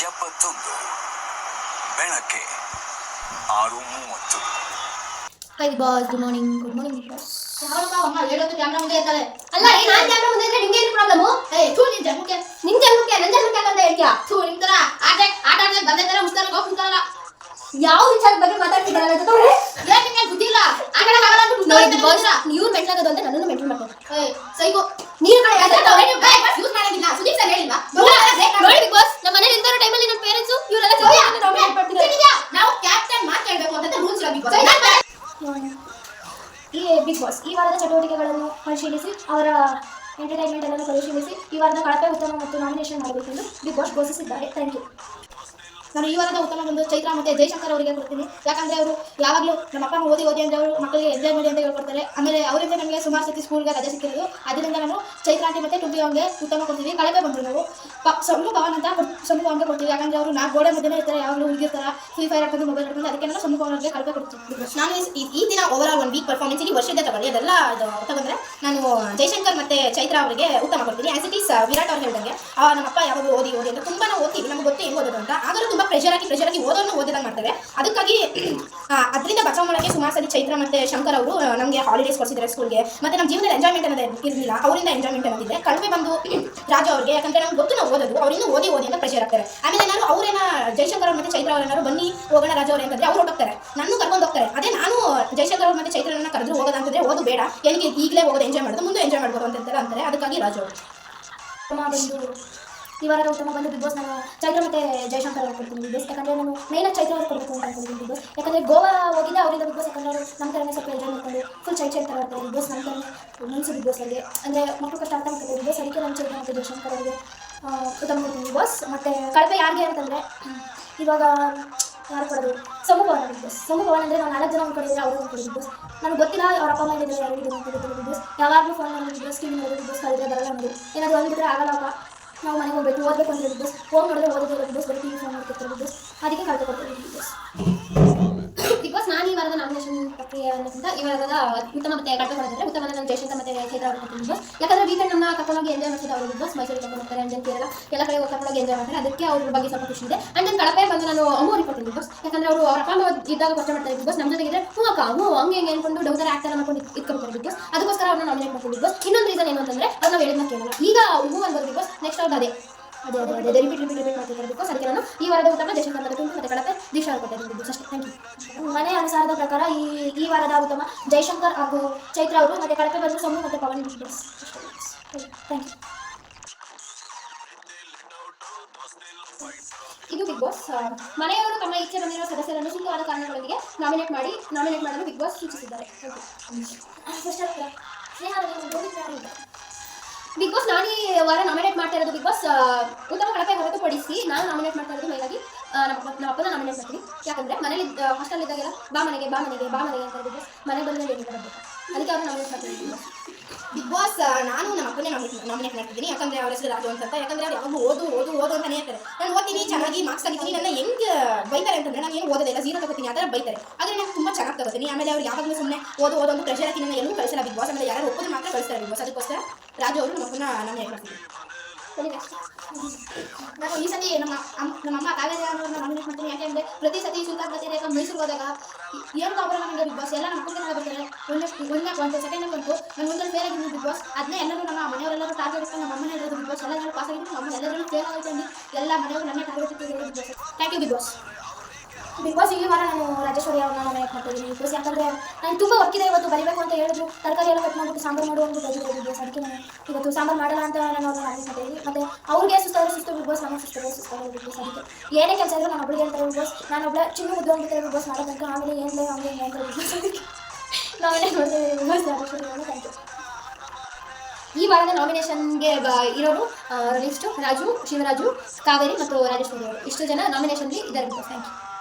ಎಪ್ಪತ್ತೊಂದು ಬೆಳಗ್ಗೆ ಆರು ಮೂವತ್ತು. Hi boss good morning good morning boss ಯಾವಪ್ಪ ಅಮ್ಮ ಹೇಳೋದು ಕ್ಯಾಮ್ರಾ ಮುಂದೆ ಇರ್ತಾಳೆ ಅಲ್ಲ ಈ ನಾನ್ ಕ್ಯಾಮ್ರಾ ಮುಂದೆ ಇದ್ರೆ ನಿಮ್ಗೆ ಏನು ಪ್ರಾಬ್ಲಮ್ ಏ ಥೂ ನಿನ್ ಜನ್ಮಕ್ಕೆ ನಿನ್ ಜನ್ಮಕ್ಕೆ ನನ್ನ ಜನ್ಮಕ್ಕೆ ಅಂತ ಹೇಳ್ತೀಯ? ಥೂ ನಿಮ್ ತರ ಆಟ ಆಟ ಆಡ್ಲಿಕ್ಕೆ ಬಂದೆ ತರ ಮುಸ್ತಾರ ಹೋಗಿ ಕುಂತಾರಲ್ಲ. ಯಾವ ವಿಚಾರದ ಬಗ್ಗೆ ಮಾತಾಡ್ತಿದ್ದಾರಲ್ಲ ಜೊತೆ ಏನ್ ನಿಂಗೆ ಬುದ್ಧಿ ಇಲ್ಲ ಆಟ ಆಡಕ್ಕಾಗಲ್ಲ ಅಂತ ನೋಡಿ ಬಾಸ್ ನೀವು ಇವ್ರು ಮೆಂಟ್ಲಾಗೋದು ಅಂತ ನನ್ನನ್ನು ಮೆಟ್ಲು ಮಾಡ್ಕೊಂಡು ಏ ಸೈಕೋ ನೀರು ಕಡೆ ಯೂಸ್ ಮಾಡಂಗಿಲ್ಲ ಸುದೀಪ್ ಸರ್ ಹೇಳಿಲ್ವಾ ನೋಡಿ ಬಿಗ್ ಬಾಸ್ ನಮ್ಮ ಮನೇಲಿ ಇರೋ ಟೈಮಲ್ಲಿ ನನ್ನ ಪೇರೆಂಟ್ಸ್ ಇವರೆಲ್ಲ ನಾವು ಕ್ಯಾಪ್ಟನ್ ಮಾತು ಕೇಳಬೇಕು ಅಂತ ರೂಲ್ಸ್ ಇಲ್ಲ ಬಿಗ್ ಈ ಬಿಗ್ ಬಾಸ್ ಈ ವಾರದ ಚಟುವಟಿಕೆಗಳನ್ನು ಪರಿಶೀಲಿಸಿ, ಅವರ ಎಂಟರ್ಟೈನ್ಮೆಂಟ್ ಅನ್ನು ಪರಿಶೀಲಿಸಿ, ಈ ವಾರದ ಕಳಪೆ ಉತ್ತಮ ಮತ್ತು ನಾಮಿನೇಷನ್ ಮಾಡಬೇಕೆಂದು ಬಿಗ್ ಬಾಸ್ ಘೋಷಿಸಿದ್ದಾರೆ. ಥ್ಯಾಂಕ್ ಯು ನಾನು ಈ ವಾರದ ಉತ್ತಮ ಒಂದು ಚೈತ್ರ ಮತ್ತೆ ಜಯಶಂಕರ್ ಅವರಿಗೆ ಕೊಡ್ತೀನಿ. ಯಾಕಂದ್ರೆ ಅವರು ಯಾವಾಗಲೂ ನಮ್ಮ ಅಪ್ಪ ಓದಿ ಓದಿ ಅಂದ್ರೆ ಅವರು ಮಕ್ಕಳಿಗೆ ಎಂಜಾಯ್ ಮಾಡಿ ಅಂತ ಹೇಳ್ಕೊಡ್ತಾರೆ. ಆಮೇಲೆ ಅವರಿಂದ ನಮಗೆ ಸುಮಾರು ಸತಿ ಸ್ಕೂಲ್ಗೆ ರಜೆ ಸಿಕ್ಕಿರೋದು. ಅದರಿಂದ ನಾನು ಚೈತ್ರ ಆಂಟಿ ಮತ್ತೆ ಟುಂಬಿ ಅವರಿಗೆ ಉತ್ತಮ ಕೊಡ್ತೀವಿ. ಕಳೆದ ಬಂದರು ನಾವು. ಪ ಭವನ ಅಂತ ಸಮೂಹ ಕೊಡ್ತೀವಿ. ಯಾಕಂದ್ರೆ ಅವರು ನಾಲ್ಕು ಗೋಡೆ ಮಧ್ಯೆ ಇರ್ತಾರೆ. ಯಾವಾಗಲೂ ಹುಡುಗಿರ್ತಾರೆ. ಫ್ರೀ ಫೈರ್ ಹಾಕೊಂಡು ಮೊಬೈಲ್ ಹಾಕೊಂಡು ಅದಕ್ಕೆ ನಾನು ಅವರಿಗೆ ಕಳೆದ ಕೊಡ್ತೀನಿ. ನಾನು ಈ- ದಿನ ಓವರ್ ಆಲ್ ಒನ್ ವೀಕ್ ಇಲ್ಲಿ ವರ್ಷದ ತಗೊಳ್ಳಿ ಅದೆಲ್ಲ ತಗೊಂಡ್ರೆ ನಾನು ಜಯಶಂಕರ್ ಮತ್ತೆ ಚೈತ್ರ ಅವರಿಗೆ ಉತ್ತಮ ಕೊಡ್ತೀನಿ. ಆಸ್ ಇಟ್ ಈಸ್ ವಿರಾಟ್ ಅವ್ರು ಹೇಳಿದಂಗೆ ನಮ್ಮ ನಮ್ಮಪ್ಪ ಯಾವಾಗಲೂ ಓದಿ ಓದಿ ಅಂತ ತುಂಬಾ ಓದ್ತೀವಿ ನಮ್ಗೆ ಗೊತ್ತೇ ಓದೋದು ಅಂತ. ಆದರೂ ತುಂಬಾ ತುಂಬಾ ಪ್ರೆಷರ್ ಹಾಕಿ ಪ್ರೆಷರ್ ಹಾಕಿ ಓದೋನು ಓದಿದಂಗೆ ಮಾಡ್ತಾರೆ ಅದಕ್ಕಾಗಿ ಅದರಿಂದ ಬಚಾವ್ ಮಾಡಕ್ಕೆ ಸುಮಾರು ಸರಿ ಚೈತ್ರ ಮತ್ತೆ ಶಂಕರ್ ಅವರು ನಮಗೆ ಹಾಲಿಡೇಸ್ ಕೊಡಿಸಿದ್ದಾರೆ ಸ್ಕೂಲ್ಗೆ ಮತ್ತೆ ನಮ್ಮ ಜೀವನದಲ್ಲಿ ಎಂಜಾಯ್ಮೆಂಟ್ ಅನ್ನೋದೇ ಇರಲಿಲ್ಲ. ಅವರಿಂದ ಎಂಜಾಯ್ಮೆಂಟ್ ಅನ್ನೋದಿದೆ. ಕಡಿಮೆ ಬಂದು ರಾಜ ಅವರಿಗೆ, ಯಾಕಂದ್ರೆ ನಮ್ಗೆ ಗೊತ್ತು ನಾವು ಓದೋದು. ಅವರಿಂದ ಓದಿ ಓದಿ ಅಂತ ಪ್ರೆಷರ್ ಆಗ್ತಾರೆ. ಆಮೇಲೆ ನಾನು ಅವರೇನ, ಜೈಶಂಕರ್ ಅವ್ರು ಮತ್ತೆ ಚೈತ್ರ ಅವ್ರೇನಾದ್ರು ಬನ್ನಿ, ಹೋಗೋಣ ರಾಜ ಅವ್ರು ಅಂತಂದ್ರೆ ಅವ್ರು ಹೋಗ್ತಾರೆ. ನಾನು ಕರ್ಕೊಂಡು ಹೋಗ್ತಾರೆ. ಅದೇ ನಾನು ಜೈಶಂಕರ್ ಅವ್ರು ಮತ್ತೆ ಚೈತ್ರನ ಕರೆದ್ರು ಹೋಗೋದಂತಂದ್ರೆ ಓದು ಬೇಡ. ಏನಕ್ಕೆ ಈಗಲೇ ಹೋಗೋದು ಎಂಜಾಯ್ ಮಾಡೋದು, ಮುಂದೆ ಎಂಜಾಯ್ ಮಾಡ್ಬೋದು ಅಂತ ಅಂತಾರೆ. ಅದಕ್ಕಾಗಿ ರಾಜ ಅವರು. ಒಂದು ಈ ವಾರದ ಉತ್ತಮ ಬಂದು ಬಿಗ್ ಬಾಸ್ ನಾನು ಚೈತ್ರ ಮತ್ತೆ ಜಯಶಂಕರ್ ಅವ್ರು ಕೊಡ್ತೀನಿ ಬಿಗ್ ಬಾಸ್ ಯಾಕಂದ್ರೆ ನಾನು ಮೇನ್ ಚೈತ್ರ ಅವ್ರು ಕೊಡಬೇಕು ಅಂತ ಅನ್ಕೊಂಡಿದ್ದೀನಿ ಬಿಗ್ ಬಾಸ್ ಯಾಕಂದ್ರೆ ಗೋವಾ ಹೋಗಿದ್ದೆ, ಅವರಿಂದ ಬಿಗ್ ಬಾಸ್ ಯಾಕಂದ್ರೆ ಅವರು ನಮ್ಮ ಥರನೇ ಸ್ವಲ್ಪ ಎಂಜಾಯ್ ಮಾಡ್ಕೊಂಡು ಫುಲ್ ಚೈತ್ರ ಅಂತ ಆಡ್ತಾರೆ ಬಿಗ್ ಬಾಸ್ ನಮ್ಮ ಥರನೇ ಮುನ್ಸು ಬಿಗ್ ಬಾಸ್ ಅಲ್ಲಿ. ಅಂದರೆ ಮಕ್ಕಳು ಕಷ್ಟ ಅಂತ ಮಾಡ್ತಾರೆ ಬಿಗ್ ಬಾಸ್ ಅದಕ್ಕೆ ನಾನು ಚೈತ್ರ ಮತ್ತು ಜಯಶಂಕರ್ ಅವರಿಗೆ ಉತ್ತಮ ಕೊಡ್ತೀನಿ ಬಿಗ್ ಬಾಸ್ ಮತ್ತು ಕಳಪೆ ಯಾರಿಗೆ ಅಂತಂದರೆ ಇವಾಗ ಯಾರು ಕೊಡೋದು? ಸಮೂಹ ಭವನ ಬಿಗ್ ಬಾಸ್ ಸಮೂಹ ಭವನ ಅಂದರೆ ನಾವು ನಾಲ್ಕು ಜನ ಕೊಡಿದ್ರೆ ಅವರು ಕೊಡೋದು ಬಿಗ್ ಬಾಸ್ ನನಗೆ ಗೊತ್ತಿಲ್ಲ ಅವ್ರ ಅಪ್ಪ ಅಮ್ಮ ಇದ್ದಾರೆ ಯಾರು ಇದ್ದಾರೆ ಅಂತ ಗೊತ್ತಿಲ್ಲ ಬಿಗ್ ಬಾಸ್ ಯಾವಾಗಲೂ ಫೋನ್ ಮಾಡಿ ಬಿಗ್ ಬಾಸ್ ಟಿವಿ ನೋಡೋದು ಬಿಗ್ ಬಾಸ್ ಕಲಿದ್ರೆ ಬರಲ್ಲ ನೋಡಿ ಏನಾದರೂ ಅಂದ್ಬಿಟ್ರೆ ಆಗಲ್ಲಪ್ಪ ನಾವು ಮನೆಗೆ ಹೋಗ್ಬೇಕು, ಓದಬೇಕು ಅಂದ್ರೆ ಬಿಗ್ ಬಾಸ್ ಫೋನ್ ಮಾಡಿದ್ರೆ ಓದೋದಿಲ್ಲ ಬಿಗ್ ಬರೀ ಟಿವಿ ಫೋನ್ ಮಾಡ್ತಿರ್ತಾರೆ ಅದಕ್ಕೆ ಕಳ್ತು ಕೊಡ್ತಾರೆ ಬಿಗ್ ಬಾಸ್ ನಾನು ಈ ವಾರದ ಇವಾಗ ಉತ್ತಮ ಮತ್ತೆ ಕಳ್ತು ಕೊಡ್ತಾರೆ ಉತ್ತಮ ನಮ್ಮ ಜಯಶಂಕರ್ ಮತ್ತೆ ಅವ್ರಿಗೆ ಕೊಡ್ತೀನಿ ಬಿಗ್ ಯಾಕಂದ್ರೆ ವೀಕೆಂಡ್ ನಮ್ಮ ಕರ್ಕೊಂಡೋಗಿ ಎಂಜಾಯ್ ಮಾಡ್ತಿದ್ದೆ ಅವರು ಬಸ್ ಬಾಸ್ ಮೈಸೂರಿಗೆ ಕರ್ಕೊಂಡು ಹೋಗ್ತಾರೆ. ಅಂಡ್ ಕೇರಳ ಎಲ್ಲ ಕಡೆ ಕರ್ಕೊಂಡೋಗಿ ಎಂಜಾಯ್ ಮಾಡ್ತಾರೆ. ಅದಕ್ಕೆ ಅವ್ರ ಬಗ್ಗೆ ಸ್ವಲ್ಪ ಖುಷಿ ಇದೆ. ಅಂಡ್ ನನ್ನ ಕಳಪೆ ಬಂದು ನಾನು ಕೊಡ್ತೀನಿ ಬಿಗ್ ಬಾಸ್ ಯಾಕಂದ್ರೆ ಅವರು ಅವ್ರ ಅಪ್ಪ ಅಮ್ಮ ಇದ್ದಾಗ ಕಷ್ಟ ಮಾಡ್ತಾರೆ ಬಾಸ್ ನಮ್ಮ ಜೊತೆಗಿದ್ರೆ ಹ್ಞೂ ಅಕ್ಕ ಹ್ಞೂ ಹಂಗೆ ಹೆಂಗೆ ಅನ್ಕೊಂಡು ಡೌಸರ್ ಆಕ್ಟರ್ ಮಾಡ್ಕೊಂಡು ಇಟ್ಕೊಳ್ತಾರೆ ಬಿಗ್ ಅದಕ್ಕೋಸ್ಕರ ಅವ್ರನ್ನ ನಾಮಿನೇಟ್ ಮಾಡ್ತೀನಿ ಬಸ್ ಇನ್ನೊಂದು ರೀಸನ್ ಏನು ಅಂತಂದ್ರೆ ಅವ್ರು ನಾವು ಹೇಳಿದ್ನ ಕೇಳಲ್ಲ ಈಗ ಹೂ ಅನ್ಬೋದು ಬಸ್ ನೆಕ್ಸ್ಟ್ ಅವ್ರದ್ದು ಅದೇ. ಅದೇ ಅದೇ ರಿಪೀಟ್ ರಿಪೀಟ್ ರಿಪೀಟ್ ಮಾಡ್ತಿದ್ದಾರೆ ನಾನು ಈ ವಾರದ ಉತ್ತಮ ಜಯಶಂಕರ್ ಮತ್ತೆ ತುಂಟು ಮತ್ತೆ ಕಳಪೆ ದೀಕ್ಷಾ ಕೊಟ್ಟಿದ್ದೀನಿ ಅಷ್ಟೇ ಥ್ಯಾಂಕ್ ಯು ಮನೆ ಅನುಸಾರದ ಪ್ರಕಾರ ಈ ಈ ವಾರದ ಉತ್ತಮ ಜೈಶಂಕರ್ ಹಾಗೂ ಚೈತ್ರ ಅವರು ಮತ್ತೆ ಕಳಪೆ ಬಂದು ಸೊಮ್ಮು ಮತ್ತೆ ಪವನ್ ಥ್ಯಾಂಕ್ ಯು ಇದು ಬಿಗ್ ಬಾಸ್ ಮನೆಯವರು ತಮ್ಮ ಇಚ್ಛೆ ಬಂದಿರುವ ಸದಸ್ಯರನ್ನು ಸುಂದರವಾದ ಕಾರಣಗಳೊಂದಿಗೆ ನಾಮಿನೇಟ್ ಮಾಡಿ ನಾಮಿನೇಟ್ ಮಾಡಲು ಬಿಗ್ ಬಾಸ್ ಸೂಚಿಸಿದ್ದಾರೆ ಬಿಗ್ ಬಾಸ್ ನಾನು ಈ ವಾರ ನಾಮಿನೇಟ್ ಮಾಡ್ತಾ ಇರೋದು ಬಿಗ್ ಬಾಸ್ ಉತ್ತಮ ಕಳಪೆ ಹೊರತುಪಡಿಸಿ ನಾನು ನಾಮಿನೇಟ್ ಮಾಡ್ತಾ ಇರೋದು ಮೇಲಾಗಿ ನಮ್ಮ ನಮ್ಮ ಅಪ್ಪನ ನಾಮಿನೇಟ್ ಮಾಡ್ತೀನಿ. ಯಾಕಂದ್ರೆ ಮನೇಲಿ ಹಾಸ್ಟೆಲ್ ಇದ್ದಾಗೆಲ್ಲ ಬಾ ಮನೆಗೆ ಬಾ ಮನೆಗೆ ಬಾ ಮನೆಗೆ ಅಂತ ಬಿಗ್ ಬಾಸ್ ಮನೆಗೆ ಬಂದ ಅದಕ್ಕೆ ಅವ್ರು ನಾಮಿನೇಟ್ ಮಾಡ್ತೀನಿ ಬಿಗ್ ಬಾಸ್ ನಾನು ನಮ್ಮ ಅಪ್ಪನೇ ನಾಮಿನೇಟ್ ಮಾಡ್ತಿದ್ದೀನಿ. ಯಾಕಂದ್ರೆ ಅವ್ರ ಹೆಸರು ರಾಜು ಅಂತ ಯಾಕಂದ್ರೆ ಅವ್ರು ಯಾವಾಗಲೂ ಓದು ಓದು ಓದು ಅಂತಾನೆ ಹೇಳ್ತಾರೆ ನಾನು ಓದ್ತೀನಿ, ಚೆನ್ನಾಗಿ ಮಾರ್ಕ್ಸ್ ತೆಗಿತೀನಿ ನನ್ನ ಹೆಂಗ್ ಬೈತಾರೆ ಅಂತಂದ್ರೆ ನಾನು ಏನು ಓದೋದಿಲ್ಲ. ಜೀರೋ ತಗೋತೀನಿ, ಆ ಥರ ಬೈತಾರೆ. ಆದರೆ ನಾನು ತುಂಬ ಚೆನ್ನಾಗಿ ತಗೋತೀನಿ. ಆಮೇಲೆ ಅವ್ರು ಯಾವಾಗಲೂ ಸುಮ್ಮನೆ ಓದು ಓದು ಅಂತ ಪ್ರೆಷರ್ ಹಾಕಿ ನನ್ನ ಎಲ್ಲೂ ಕಳಿಸಲ್ಲ ಬಿಗ್ ಬಾಸ್ ಆಮೇಲೆ ಯಾರು ಒಪ್ಪೋದು ಮಾತ್ರ ಕಳಿಸ್ತಾರೆ ಬಿಗ್ ಬಾಸ್ ಅದಕ್ಕೋಸ್ಕರ ರಾಜು ಅವರು ನಮ್ಮ ನಾನು ನಾಮಿನೇಟ್ ನಾನು ಈ ಸತಿ ನಮ್ಮ ನಮ್ಮ ಅಮ್ಮ ಕಾವೇರಿ ಅವ್ರನ್ನ ನಾಮಿನೇಟ್ ಮಾಡ್ತೀನಿ. ಯಾಕೆಂದ್ರೆ ಪ್ರತಿ ಸತಿ ಸುಲ್ತಾನ್ ಬರ್ತಾರೆ ಯಾಕಂದ್ರೆ ಮೈಸೂರಿಗೆ ಹೋದಾಗ ಏನು ನನಗೆ ಬಿಗ್ ಬಾಸ್ ಎಲ್ಲ ನಮ್ಮ ಮಕ್ಕಳಿಗೆ ಬರ್ತಾರೆ ಒಂದೇ ಸೆಕೆಂಡ್ ಬಂತು ನಾನು ಒಂದಲ್ಲಿ ಫೇಲ್ ಆಗಿದ್ದು ಬಿಗ್ ಬಾಸ್. ಅದನ್ನೇ ಎಲ್ಲರೂ ನಮ್ಮ ಮನೆಯವರೆಲ್ಲರೂ ಟಾರ್ಗೆಟ್ ಇಟ್ಟು ನಮ್ಮ ಮನೆ ಇರೋದು ಬಿಗ್ ಬಾಸ್. ಎಲ್ಲರೂ ಪಾಸ್ ಆಗಿದ್ದು ನಮ್ಮ ಎಲ್ಲರೂ ಫೇಲ್ ಆಗುತ್ತೆ ಅಂದು ಎಲ್ಲ ಮನೆಯವರು ನನ್ನ ಟಾರ್ಗೆಟ್ ಇಟ್ಟಿದ್ದಾರೆ Big Boss. Thank you Big Boss. Big Boss ಈ ವಾರ ನಾನು ರಾಜೇಶ್ವರಿ ಅವ್ರನ್ನ ನಾಮಿನೇಟ್ ಮಾಡ್ತಿದ್ದೀನಿ ಬಿಗ್ ಬಾಸ್ ಯಾಕಂದ್ರೆ ನಾನು ತುಂಬ ವರ್ಕ್ ಇದೆ ಇವತ್ತು, ಬರಿಬೇಕು ಅಂತ ಹೇಳಿದ್ರು. ತರಕಾರಿ ಎಲ್ಲ ಕಟ್ ಮಾಡಿಬಿಟ್ಟು ಸಾಂಬಾರು ಮಾಡು ಅಂತ ಬರೀತಾರೆ ಬಿಗ್ ಬಾಸ್. ಅದಕ್ಕೆ ನಾನು ಇವತ್ತು ಸಾಂಬಾರು ಮಾಡಲ್ಲ ಅಂತ ನಾನು ಅವ್ರನ್ನ ಮಾಡ್ತಿದ್ದೀನಿ ಮತ್ತೆ ಅವ್ರಿಗೆ ಸುಸ್ತಾದ್ರೆ ಸುಸ್ತು ಬಿಗ್ ಬಾಸ್ ನನಗೆ ಸುಸ್ತಾರೆ ಸುಸ್ತಾರೆ ಬಿಗ್ ಬಾಸ್. ಅದಕ್ಕೆ ಏನೇ ಕೆಲಸ ಇದ್ರು ನಾನು ಒಬ್ಬಳಿಗೆ ಹೇಳ್ತಾರೆ ಬಿಗ್ ಬಾಸ್. ನಾನು ಒಬ್ಬಳೆ ಚಿನ್ನ ಮುದ್ದು ಅಂತ ಬಿಗ್ ಬಾಸ್ ಮಾಡೋದಂತ ಆಮೇಲೆ ಏನು ಹಂಗೆ ಹಿಂಗೆ ಬಿಗ್ ಬಾಸ್. ಅದಕ್ಕೆ ಈ ವಾರದ ನಾಮಿನೇಷನ್ಗೆ ಇರೋರು ಲಿಸ್ಟು ರಾಜು, ಶಿವರಾಜು, ಕಾವೇರಿ ಮತ್ತು ರಾಜೇಶ್ವರಿ ಇಷ್ಟು ಜನ ನಾಮಿನೇಷನ್ಗೆ ಇದ್ದಾರೆ ಥ್ಯಾಂಕ್ ಯು